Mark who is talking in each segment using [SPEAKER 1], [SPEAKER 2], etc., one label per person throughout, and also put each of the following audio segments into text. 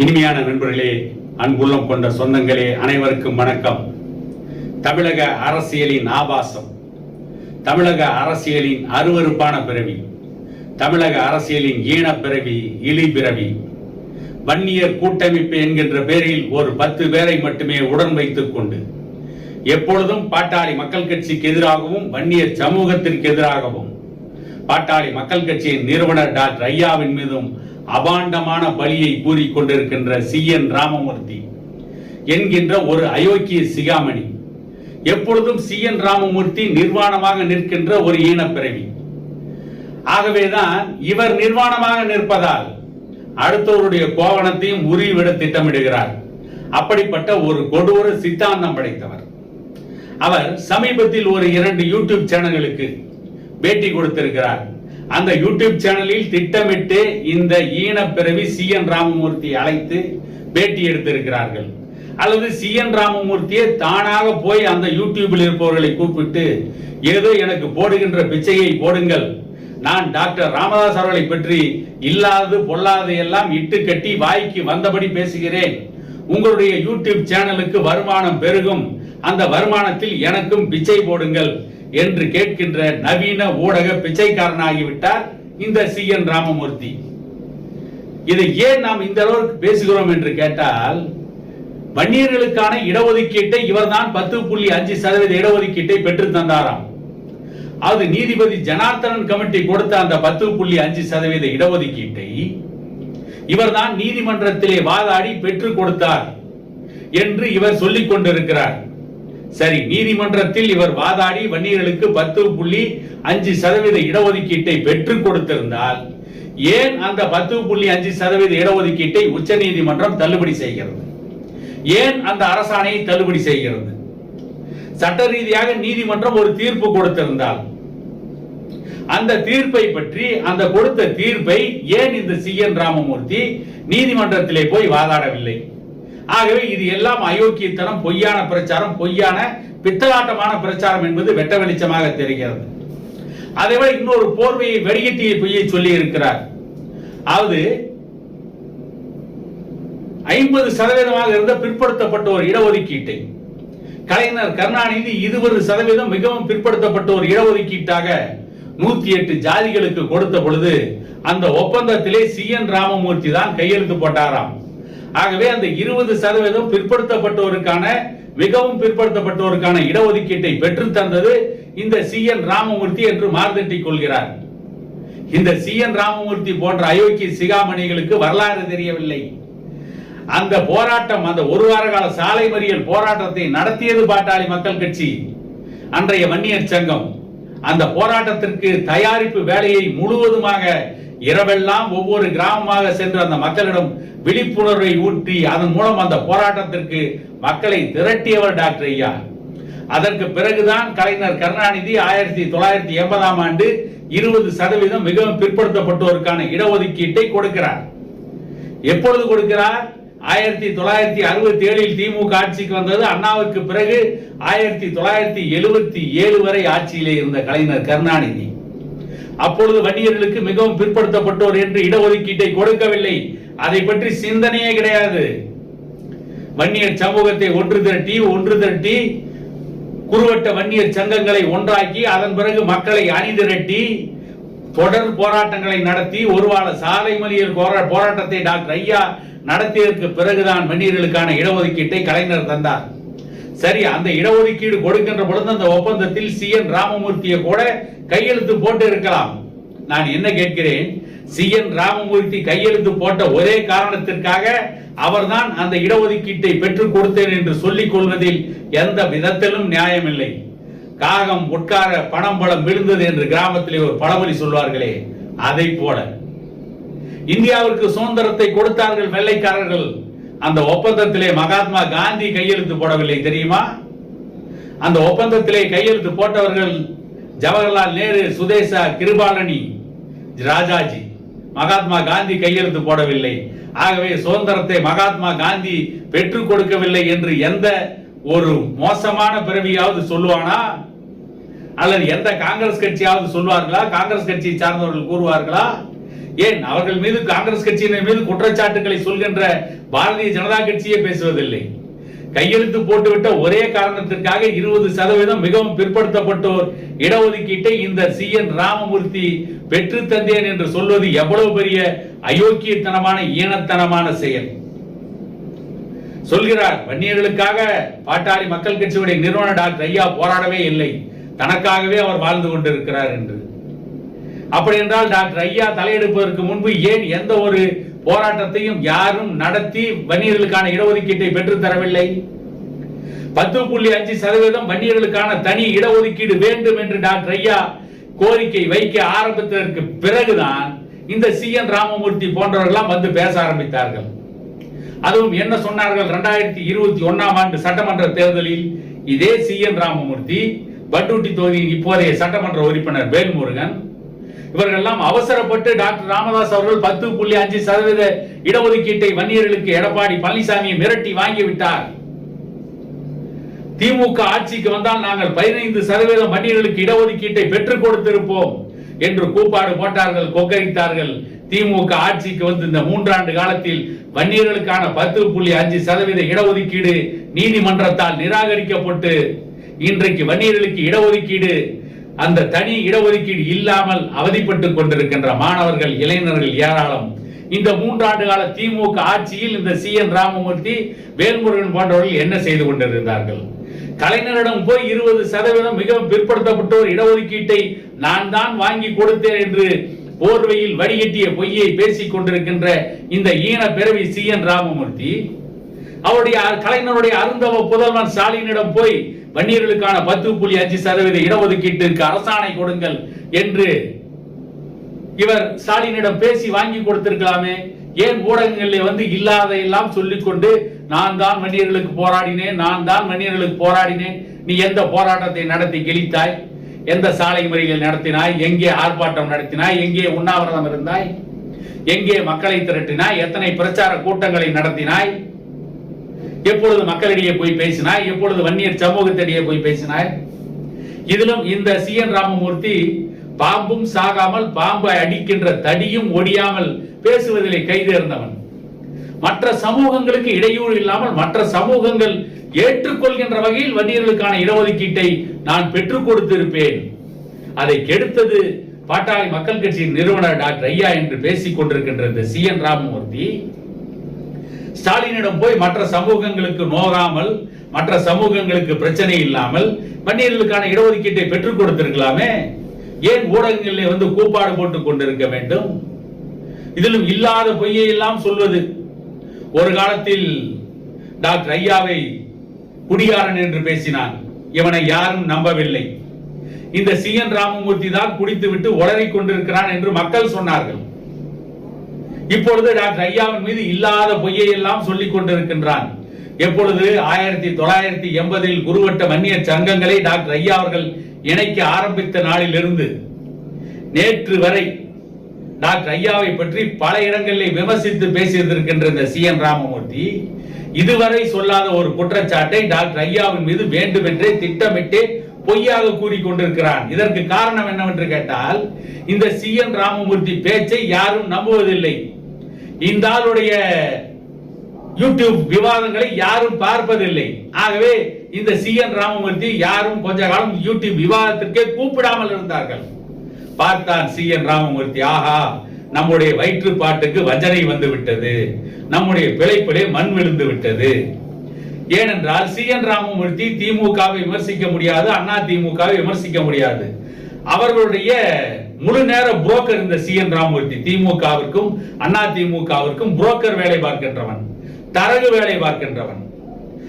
[SPEAKER 1] இனிமையான நண்பர்களே அன்புள்ளம் கொண்ட சொந்தங்களே அனைவருக்கும் வணக்கம். தமிழக அரசியலின் ஆபாசம். தமிழக அரசியலின் அருவருப்பான பிறவி. தமிழக அரசியலின் ஈனப் பிறவி இழி பிறவி. வன்னியர் கூட்டமைப்பு என்கின்ற பெயரில் ஒரு பத்து பேரை மட்டுமே உடன் வைத்துக் கொண்டு எப்பொழுதும் பாட்டாளி மக்கள் கட்சிக்கு எதிராகவும் வன்னியர் சமூகத்திற்கு எதிராகவும். பாட்டாளி மக்கள் கட்சியின் நிறுவனர் டாக்டர் ஐயாவின் மீதும் அபாண்டமான பலியை கூறிக் கொண்டிருக்கின்ற சி என் ராமமூர்த்தி என்கின்ற ஒரு அயோக்கிய சிகாமணி. எப்பொழுதும் சி என் ராமமூர்த்தி நிர்வாணமாக நிற்கின்ற ஒரு ஈனப்பிறவி. ஆகவேதான் இவர் நிர்வாணமாக நிற்பதால் அடுத்தவருடைய கோவணத்தையும் உருவிட திட்டமிடுகிறார். அப்படிப்பட்ட ஒரு கொடூர சித்தாந்தம் படைத்தவர். அவர் சமீபத்தில் ஒரு இரண்டு யூடியூப் சேனல்களுக்கு பேட்டி கொடுத்திருக்கிறார். அந்த யூடியூப் சேனலில் திட்டமிட்டு இந்த ஈனப்பிறவி சி என் ராமமூர்த்தி அழைத்து பேட்டி எடுத்திருக்கிறார்கள். அல்லது சி என் ராமமூர்த்தியை தானாக போய் அந்த யூடியூபில் இருப்பவர்களை கூப்பிட்டு ஏதோ எனக்கு போடுகின்ற பிச்சையை போடுங்கள். நான் டாக்டர் ராமதாஸ் அவர்களை பற்றி இல்லாதது பொல்லாதது எல்லாம் இட்டு கட்டி வாய்க்கு வந்தபடி பேசுகிறேன். உங்களுடைய யூடியூப் சேனலுக்கு வருமானம் பெருகும். அந்த வருமானத்தில் எனக்கும் பிச்சை போடுங்கள். என்று கேட்கின்ற நவீன ஊடக பிச்சைக்காரனாகிவிட்டார் இந்த சி என் ராமமூர்த்தி. இதை ஏன் நாம் இந்த அளவுக்கு பேசுகிறோம் என்று கேட்டால் வன்னியர்களுக்கான இடஒதுக்கீட்டை இவர்தான் பத்து புள்ளி அஞ்சு சதவீத இடஒதுக்கீட்டை பெற்று தந்தாராம். அது நீதிபதி ஜனார்த்தனன் கமிட்டி கொடுத்த அந்த பத்து புள்ளி அஞ்சு சதவீத இடஒதுக்கீட்டை இவர்தான் நீதிமன்றத்திலே வாதாடி பெற்றுக் கொடுத்தார் என்று இவர் சொல்லிக் கொண்டிருக்கிறார். சரி நீதிமன்றத்தில் இவர் வாதாடி வன்னியர்களுக்கு பத்து புள்ளி அஞ்சு சதவீத இடஒதுக்கீட்டை பெற்றுக் கொடுத்திருந்தால் ஏன் அந்த பத்து புள்ளி அஞ்சு சதவீத இடஒதுக்கீட்டை உச்ச நீதிமன்றம் தள்ளுபடி செய்கிறது? ஏன் அந்த அரசாணையை தள்ளுபடி செய்கிறது? சட்ட ரீதியாக நீதிமன்றம் ஒரு தீர்ப்பு கொடுத்திருந்தால் அந்த தீர்ப்பை பற்றி அந்த கொடுத்த தீர்ப்பை ஏன் இந்த சி என் ராமமூர்த்தி நீதிமன்றத்திலே போய் வாதாடவில்லை? ஆகவே இது எல்லாம் அயோக்கியத்தனம் பொய்யான பிரச்சாரம் பொய்யான பித்தலாட்டமான பிரச்சாரம் என்பது வெட்ட வெளிச்சமாக தெரிகிறது. அதைவிட இன்னொரு போர்வையை வெடிகட்டிய பொய்யை சொல்லி இருக்கிறார். அதாவது ஐம்பது சதவீதமாக இருந்த பிற்படுத்தப்பட்ட ஒரு இடஒதுக்கீட்டை. கலைஞர் கருணாநிதி இருபது சதவீதம் மிகவும் பிற்படுத்தப்பட்ட ஒரு இடஒதுக்கீட்டாக நூத்தி எட்டு ஜாதிகளுக்கு கொடுத்த பொழுது அந்த ஒப்பந்தத்திலே சி என் ராமமூர்த்தி தான் கையெழுத்து போட்டாராம். ஆகவே அந்த இருபது சதவீதம் பிற்படுத்தப்பட்டோருக்கான மிகவும் பிற்படுத்தப்பட்டோருக்கான இடஒதுக்கீட்டை பெற்று தந்தது இந்த சி என் ராமமூர்த்தி என்று மார்தட்டிக் கொள்கிறார். இந்த சி என் ராமமூர்த்தி போன்ற அயோக்கிய சிகாமணிகளுக்கு வரலாறு தெரியவில்லை. அந்த போராட்டம் அந்த ஒரு வார கால சாலை மறியல் போராட்டத்தை நடத்தியது பாட்டாளி மக்கள் கட்சி அன்றைய வன்னியர் சங்கம். அந்த போராட்டத்திற்கு தயாரிப்பு வேலையை முழுவதுமாக இரவெல்லாம் ஒவ்வொரு கிராமமாக சென்று அந்த மக்களிடம் விழிப்புணர்வை ஊற்றி அதன் மூலம் அந்த போராட்டத்திற்கு மக்களை திரட்டியவர் டாக்டர் ஐயா. அதற்கு பிறகுதான் கலைஞர் கருணாநிதி ஆயிரத்தி தொள்ளாயிரத்தி எண்பதாம் ஆண்டு இருபது சதவீதம் மிகவும் பிற்படுத்தப்பட்டோருக்கான இடஒதுக்கீட்டை கொடுக்கிறார். எப்பொழுது கொடுக்கிறார்? ஆயிரத்தி தொள்ளாயிரத்தி அறுபத்தி ஏழில் திமுக ஆட்சிக்கு வந்தது. அண்ணாவுக்கு பிறகு ஆயிரத்தி தொள்ளாயிரத்தி எழுபத்தி ஏழு வரை ஆட்சியிலே இருந்த கலைஞர் கருணாநிதி. அப்பொழுது வன்னியர்களுக்கு மிகவும் பிற்படுத்தப்பட்டோர் என்று இடஒதுக்கீட்டை கொடுக்கவில்லை. அதை பற்றி சிந்தனையே கிடையாது. வன்னியர் சமூகத்தை ஒன்று திரட்டி ஒன்று திரட்டி குறுவட்ட வன்னியர் சங்கங்களை ஒன்றாக்கி அதன் பிறகு மக்களை அணிதிரட்டி தொடர் போராட்டங்களை நடத்தி ஒருவாள சாலை மறியல் போரா- போராட்டத்தை டாக்டர் ஐயா நடத்தியதற்கு பிறகுதான் வன்னியர்களுக்கான இடஒதுக்கீட்டை கலைஞர் தந்தார். சரி அந்த இடஒதுக்கீடு கொடுக்கின்ற பொழுது அந்த ஒப்பந்தத்தில் சி என் ராமமூர்த்தியை கூட கையெழுத்து போட்டு இருக்கலாம். நான் என்ன கேட்கிறேன்? சி என் ராமமூர்த்தி கையெழுத்து போட்ட ஒரே காரணத்திற்காக அவர்தான் அந்த இடஒதுக்கீட்டை பெற்றுக் கொடுத்தேன் என்று சொல்லிக் கொள்வதில் எந்த விதத்திலும் நியாயமில்லை. காகம் உட்கார பணம் பழம் விழுந்தது என்று கிராமத்திலே ஒரு பழமொழி சொல்வார்களே அதை போல. இந்தியாவிற்கு சுதந்திரத்தை கொடுத்தார்கள் வெள்ளைக்காரர்கள். அந்த ஒப்பந்தத்திலே மகாத்மா காந்தி கையெழுத்து போடவில்லை தெரியுமா? அந்த ஒப்பந்தத்திலே கையெழுத்து போட்டவர்கள் ஜவஹர்லால் நேரு சுதேசா கிருபாலனி ராஜாஜி மகாத்மா காந்தி கையெழுத்து போடவில்லை. ஆகவே சுதந்திரத்தை மகாத்மா காந்தி பெற்றுக் கொடுக்கவில்லை என்று எந்த ஒரு மோசமான பிறவியாவது சொல்லுவானா? அல்லது எந்த காங்கிரஸ் கட்சியாவது சொல்வார்களா? காங்கிரஸ் கட்சியை சார்ந்தவர்கள் கூறுவார்களா? ஏன் அவர்கள் மீது காங்கிரஸ் கட்சியினர் மீது குற்றச்சாட்டுகளை சொல்கின்ற பாரதிய ஜனதா கட்சியே பேசுவதில்லை. கையெழுத்து போட்டுவிட்ட ஒரே காரணத்திற்காக இருபது சதவீதம் மிகவும் பிற்படுத்தப்பட்டோர் இடஒதுக்கீட்டை இந்த சி என் ராமமூர்த்தி பெற்று தந்தேன் என்று சொல்வது எவ்வளவு பெரிய அயோக்கியத்தனமான ஈனத்தனமான செயல். சொல்கிறார் வன்னியர்களுக்காக பாட்டாளி மக்கள் கட்சியுடைய நிறுவனர் டாக்டர் ஐயா போராடவே இல்லை. தனக்காகவே அவர் வாழ்ந்து கொண்டிருக்கிறார் என்று. அப்படி என்றால் டாக்டர் ஐயா தலையெடுப்பதற்கு முன்பு ஏன் எந்த ஒரு போராட்டத்தையும் யாரும் நடத்தி வன்னியர்களுக்கான இடஒதுக்கீட்டை பெற்றுத் தரவில்லை பத்து புள்ளி அஞ்சு சதவீதம் வன்னியர்களுக்கான தனி இடஒதுக்கீடு வேண்டும் என்று டாக்டர் ஐயா கோரிக்கை வைக்க ஆரம்பித்ததற்கு பிறகுதான் இந்த சி என் ராமமூர்த்தி போன்றவர்கள்லாம் வந்து பேச ஆரம்பித்தார்கள். அதுவும் என்ன சொன்னார்கள்? இரண்டாயிரத்தி இருபத்தி ஒன்னாம் ஆண்டு சட்டமன்ற தேர்தலில் இதே சி என் ராமமூர்த்தி பட்டூட்டி தொகுதியின் இப்போதைய சட்டமன்ற உறுப்பினர் வேல்முருகன் இவர்கள்லாம் அவசரப்பட்டு டாக்டர் ராமதாஸ் அவர்கள் பத்து புள்ளி அஞ்சு சதவீத இடஒதுக்கீட்டை வன்னியர்களுக்கு எடப்பாடி பழனிசாமியை மிரட்டி வாங்கி விட்டார் திமுக ஆட்சிக்கு வந்தால் நாங்கள் பதினைந்து சதவீதம் வன்னியர்களுக்கு இடஒதுக்கீட்டை பெற்றுக் கொடுத்திருப்போம் என்று கூப்பாடு போட்டார்கள் கொக்கரித்தார்கள். திமுக ஆட்சிக்கு வந்து இந்த மூன்றாண்டு காலத்தில் வன்னியர்களுக்கான பத்து புள்ளி அஞ்சு சதவீத இடஒதுக்கீடு நீதிமன்றத்தால் நிராகரிக்கப்பட்டு இன்றைக்கு வன்னியர்களுக்கு இடஒதுக்கீடு அந்த தனி இடஒதுக்கீடு இல்லாமல் அவதிப்பட்டுக் கொண்டிருக்கின்ற மாணவர்கள் இளைஞர்கள் ஏராளம். இந்த மூன்றாண்டு கால திமுக ஆட்சியில் இந்த சி என் ராமமூர்த்தி வேல்முருகன் போன்றவர்கள் என்ன செய்து கொண்டிருந்தார்கள்? கலைஞரிடம் போய் இருபது சதவீதம் மிகவும் பிற்படுத்தப்பட்டோர் இடஒதுக்கீட்டை நான் தான் வாங்கி கொடுத்தேன் என்று போர்வையில் வடிகட்டிய பொய்யை பேசிக் கொண்டிருக்கின்ற இந்த ஈன பிறவி சி என் ராமமூர்த்தி அவருடைய கலைஞருடைய அருந்தவ புதல்வன் ஸ்டாலினிடம் போய் வன்னியர்களுக்கான பத்து புள்ளி அஞ்சு சதவீத இடஒதுக்கீட்டிற்கு அரசாணை கொடுங்கள் என்று இவர் ஸ்டாலினிடம் பேசி வாங்கி கொடுத்திருக்கலாமே. ஏன் ஊடகங்களில் வந்து இல்லாத எல்லாம் சொல்லிக்கொண்டு நான் தான் மன்னியர்களுக்கு போராடினேன் நான் தான் மன்னியர்களுக்கு போராடினேன். நீ எந்த போராட்டத்தை நடத்தி கிழித்தாய் எந்த சாலை முறைகள் நடத்தினாய்? எங்கே ஆர்ப்பாட்டம் நடத்தினாய்? எங்கே உண்ணாவிரதம் இருந்தாய்? எங்கே மக்களை திரட்டினாய்? எத்தனை பிரச்சார கூட்டங்களை நடத்தினாய்? எப்பொழுது மக்களிடையே போய் பேசினாய்? எப்பொழுது வன்னியர் சமூகத்திடையே போய் பேசினாய்? இதிலும் இந்த சி என் ராமமூர்த்தி பாம்பும் சாகாமல் பாம்பை அடிக்கின்ற தடியும் ஒடியாமல் பேசுவதிலே கைதேர்ந்தவன். மற்ற சமூகங்களுக்கு இடையூறு இல்லாமல் மற்ற சமூகங்கள் ஏற்றுக்கொள்கின்ற வகையில் வன்னியர்களுக்கான இடஒதுக்கீட்டை நான் பெற்றுக் கொடுத்திருப்பேன். அதை கெடுத்தது பாட்டாளி மக்கள் கட்சியின் நிறுவனர் டாக்டர் ஐயா என்று பேசிக் கொண்டிருக்கின்ற இந்த சி என் ராமமூர்த்தி ஸ்டாலினிடம் போய் மற்ற சமூகங்களுக்கு நோகாமல் மற்ற சமூகங்களுக்கு பிரச்சனை இல்லாமல் வன்னியர்களுக்கான இடஒதுக்கீட்டை பெற்றுக் கொடுத்திருக்கலாமே. ஏன் ஊடகங்களிலே வந்து கூப்பாடு போட்டுக் கொண்டிருக்க வேண்டும்? இதிலும் இல்லாத பொய்யை எல்லாம் சொல்வது. ஒரு காலத்தில் டாக்டர் ஐயாவை குடிகாரன் என்று பேசினான். இவனை யாரும் நம்பவில்லை. இந்த சி என் ராமமூர்த்தி தான் குடித்துவிட்டு உளறி கொண்டிருக்கிறான் என்று மக்கள் சொன்னார்கள். இப்பொழுது டாக்டர் ஐயாவின் மீது இல்லாத பொய்யை எல்லாம் சொல்லிக் கொண்டிருக்கின்றான். எப்பொழுது ஆயிரத்தி தொள்ளாயிரத்தி எண்பதில் குருவட்ட வன்னியர் சங்கங்களை டாக்டர் ஐயா அவர்கள் இணைக்க ஆரம்பித்த நாளிலிருந்து நேற்று வரை டாக்டர் ஐயாவை பற்றி பல இடங்களில் விமர்சித்து பேசியிருக்கின்ற இந்த சி என் ராமமூர்த்தி இதுவரை சொல்லாத ஒரு குற்றச்சாட்டை டாக்டர் ஐயாவின் மீது வேண்டுமென்றே திட்டமிட்டு பொய்யாக கூறிக்கொண்டிருக்கிறான் இதற்கு காரணம் என்னவென்று கேட்டால் இந்த சி என் ராமமூர்த்தி பேச்சை யாரும் நம்புவதில்லை. இந்த ஆளுடைய யூடியூப் விவாதங்களை யாரும் பார்ப்பதில்லை. ஆகவே இந்த சி என் ராமமூர்த்தி யாரும் கொஞ்ச காலம் யூடியூப் விவாதத்திற்கே கூப்பிடாமல் இருந்தார்கள். பார்த்தான் சி என் ராமமூர்த்தி ஆஹா நம்முடைய வயிற்று பாட்டுக்கு வஞ்சனை வந்து விட்டது. நம்முடைய பிழைப்பிலே மண் விழுந்து விட்டது. ஏனென்றால் சி என் ராமமூர்த்தி திமுகவை விமர்சிக்க முடியாது அண்ணா திமுகவை விமர்சிக்க முடியாது. அவர்களுடைய முழு நேர புரோக்கர் இந்த சி என் ராமமூர்த்தி திமுகவிற்கும் அண்ணா திமுகவிற்கும் புரோக்கர் வேலை பார்க்கின்றவன் தரகு வேலை பார்க்கின்றவன்.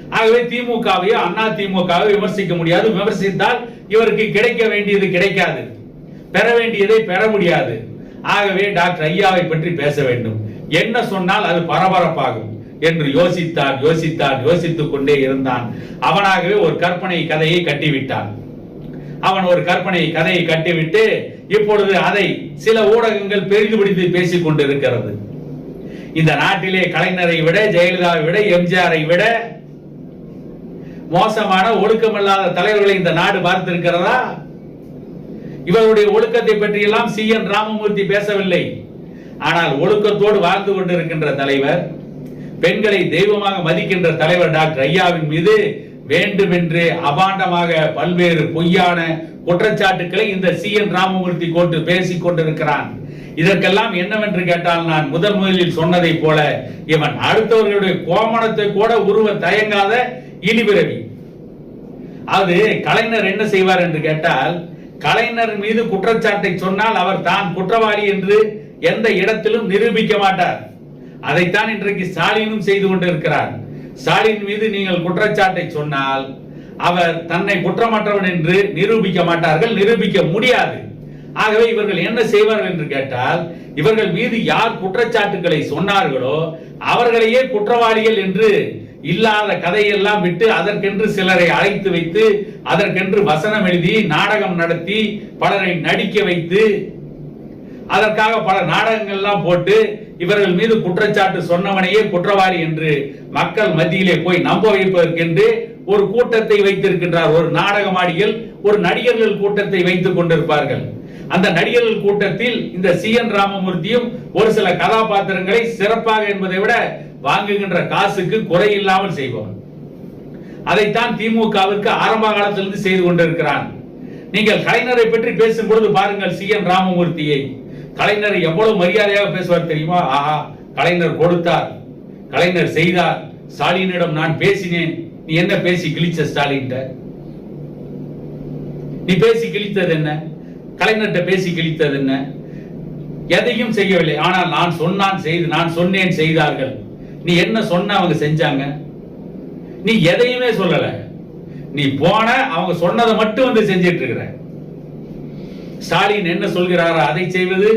[SPEAKER 1] ஆகவே திமுகவையோ அண்ணா திமுகவை விமர்சிக்க முடியாது. விமர்சித்தால் இவருக்கு கிடைக்க வேண்டியது கிடைக்காது. பெற வேண்டியதை பெற முடியாது. ஆகவே டாக்டர் ஐயாவை பற்றி பேச வேண்டும். என்ன சொன்னால் அது பரபரப்பாகும் என்று யோசித்தான் யோசித்தான் யோசித்துக் கொண்டே இருந்தான். அவனாகவே ஒரு கற்பனை கதையை கட்டிவிட்டான். அவன் ஒரு கற்பனை கதையை கட்டிவிட்டு இப்பொழுது அதை சில ஊடகங்கள் பெரிதுபிடித்து பேசிக் கொண்டிருக்கிறது. இந்த நாட்டிலே கலைஞரை விட ஜெயலலிதாவை விட எம்ஜிஆரை விட மோசமான ஒழுக்கமில்லாத தலைவர்களை இந்த நாடு பார்த்திருக்கிறதா? இவருடைய ஒழுக்கத்தை பற்றி எல்லாம் சி. என். ராமமூர்த்தி பேசவில்லை. ஆனால் ஒழுக்கத்தோடு வாழ்ந்து கொண்டிருக்கின்ற தலைவர் பெண்களை தெய்வமாக மதிக்கின்ற தலைவர் டாக்டர் ஐயாவின் மீது வேண்டுமென்றே அபாண்டமாக பல்வேறு பொய்யான குற்றச்சாட்டுக்களை இந்த சி என் ராமமூர்த்தி கோட்டு பேசிக் கொண்டிருக்கிறான். இதற்கெல்லாம் என்னவென்று கேட்டால் நான் முதன் முதலில் சொன்னதைப் போல இவன் அடுத்தவர்களுடைய கோமணத்தை கூட உருவ தயங்காத இனிபிறவி அது கலைஞர் என்ன செய்வார் என்று கேட்டால் கலைஞர் மீது குற்றச்சாட்டை சொன்னால் அவர் தான் குற்றவாளி என்று எந்த இடத்திலும் நிரூபிக்க மாட்டார். அதைத்தான் இன்றைக்கு ஸ்டாலினும் செய்து கொண்டிருக்கிறார். ஸ்டாலின் மீது நீங்கள் குற்றச்சாட்டை சொன்னால் அவர் தன்னை குற்றமற்றவன் என்று நிரூபிக்க மாட்டார்கள் நிரூபிக்க முடியாது. ஆகவே இவர்கள் என்ன செய்வார்கள் என்று கேட்டால் இவர்கள் மீது யார் குற்றச்சாட்டுகளை சொன்னார்களோ அவர்களையே குற்றவாளிகள் என்று இல்லாத கதையெல்லாம் விட்டு அதற்கென்று சிலரை அழைத்து வைத்து அதற்கென்று வசனம் எழுதி நாடகம் நடத்தி பலரை நடிக்க வைத்து அதற்காக பல நாடகங்கள்லாம் போட்டு இவர்கள் மீது குற்றச்சாட்டு சொன்னவனையே குற்றவாளி என்று மக்கள் மத்தியிலே போய் நம்ப வைப்பதற்கென்று ஒரு கூட்டத்தை வைத்திருக்கின்றார். ஒரு நாடகமாடிகள் ஒரு நடிகர்கள் கூட்டத்தை வைத்துக் கொண்டிருப்பார்கள். அந்த நடிகர்கள் கூட்டத்தில் இந்த சி. என். ராமமூர்த்தியும் ஒரு சில கதாபாத்திரங்களை சிறப்பாக என்பதை விட வாங்குகின்ற காசுக்கு குறை இல்லாமல் செய்பவன். அதைத்தான் திமுகவிற்கு ஆரம்ப காலத்திலிருந்து செய்து கொண்டிருக்கிறான். நீங்கள் கலைஞரை பற்றி பேசும் பொழுது பாருங்கள் சி. என். ராமமூர்த்தியை. கலைஞர் எவ்வளவு மரியாதையாக பேசுவார் தெரியுமா? ஆஹா கலைஞர் கொடுத்தார். கலைஞர் செய்தார். ஸ்டாலினிடம் நான் பேசினேன். நீ என்ன பேசி கிழிச்ச ஸ்டாலின் நீ பேசி கிழித்தது என்ன? கலைஞர்கிட்ட பேசி கிழித்தது என்ன? எதையும் செய்யவில்லை. ஆனால் நான் சொன்னான் செய்து நான் சொன்னேன் செய்தார்கள். நீ என்ன சொன்ன அவங்க செஞ்சாங்க? நீ எதையுமே சொல்லல. நீ போன அவங்க சொன்னதை மட்டும் வந்து செஞ்சிட்டு இருக்கிற ஸ்டாலின் என்ன சொல்கிறாரோ அதை செய்வது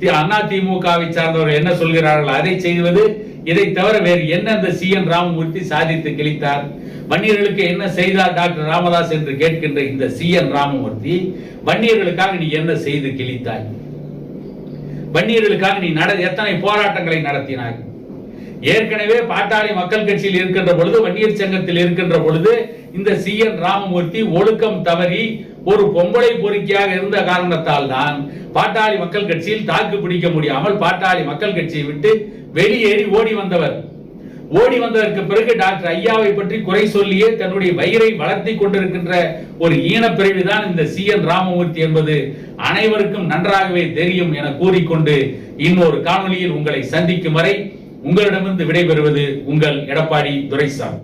[SPEAKER 1] தி- அண்ணா திமுகவை சார்ந்தவர்கள் என்ன சொல்கிறார்கள் அதை செய்வது இதை தவிர வேறு என்ன அந்த சி என் ராமமூர்த்தி சாதித்து கிழித்தார்? வன்னியர்களுக்கு என்ன செய்தார் டாக்டர் ராமதாஸ் என்று கேட்கின்ற இந்த சி என் ராமமூர்த்தி வன்னியர்களுக்காக நீ என்ன செய்து கிழித்தாய்? வன்னியர்களுக்காக நீ நட எத்தனை போராட்டங்களை நடத்தினாய்? ஏற்கனவே பாட்டாளி மக்கள் கட்சியில் இருக்கின்ற பொழுது வன்னியர் சங்கத்தில் இருக்கின்ற பொழுது இந்த சி என் ராமமூர்த்தி ஒழுக்கம் தவறி ஒரு பொம்பளை பொறுக்கியாக இருந்த காரணத்தால் தான் பாட்டாளி மக்கள் கட்சியில் தாக்கு பிடிக்க முடியாமல் பாட்டாளி மக்கள் கட்சியை விட்டு வெளியேறி ஓடி வந்தவர். ஓடி வந்ததற்கு பிறகு டாக்டர் ஐயாவை பற்றி குறை சொல்லியே தன்னுடைய வயிறை வளர்த்தி கொண்டிருக்கின்ற ஒரு ஈனப்பிரிவுதான் இந்த சி என் ராமமூர்த்தி என்பது அனைவருக்கும் நன்றாகவே தெரியும் என கூறிக்கொண்டு இன்னொரு காணொலியில் உங்களை சந்திக்கும் வரை உங்களிடமிருந்து விடைபெறுவது உங்கள் எடப்பாடி துரைசாமி.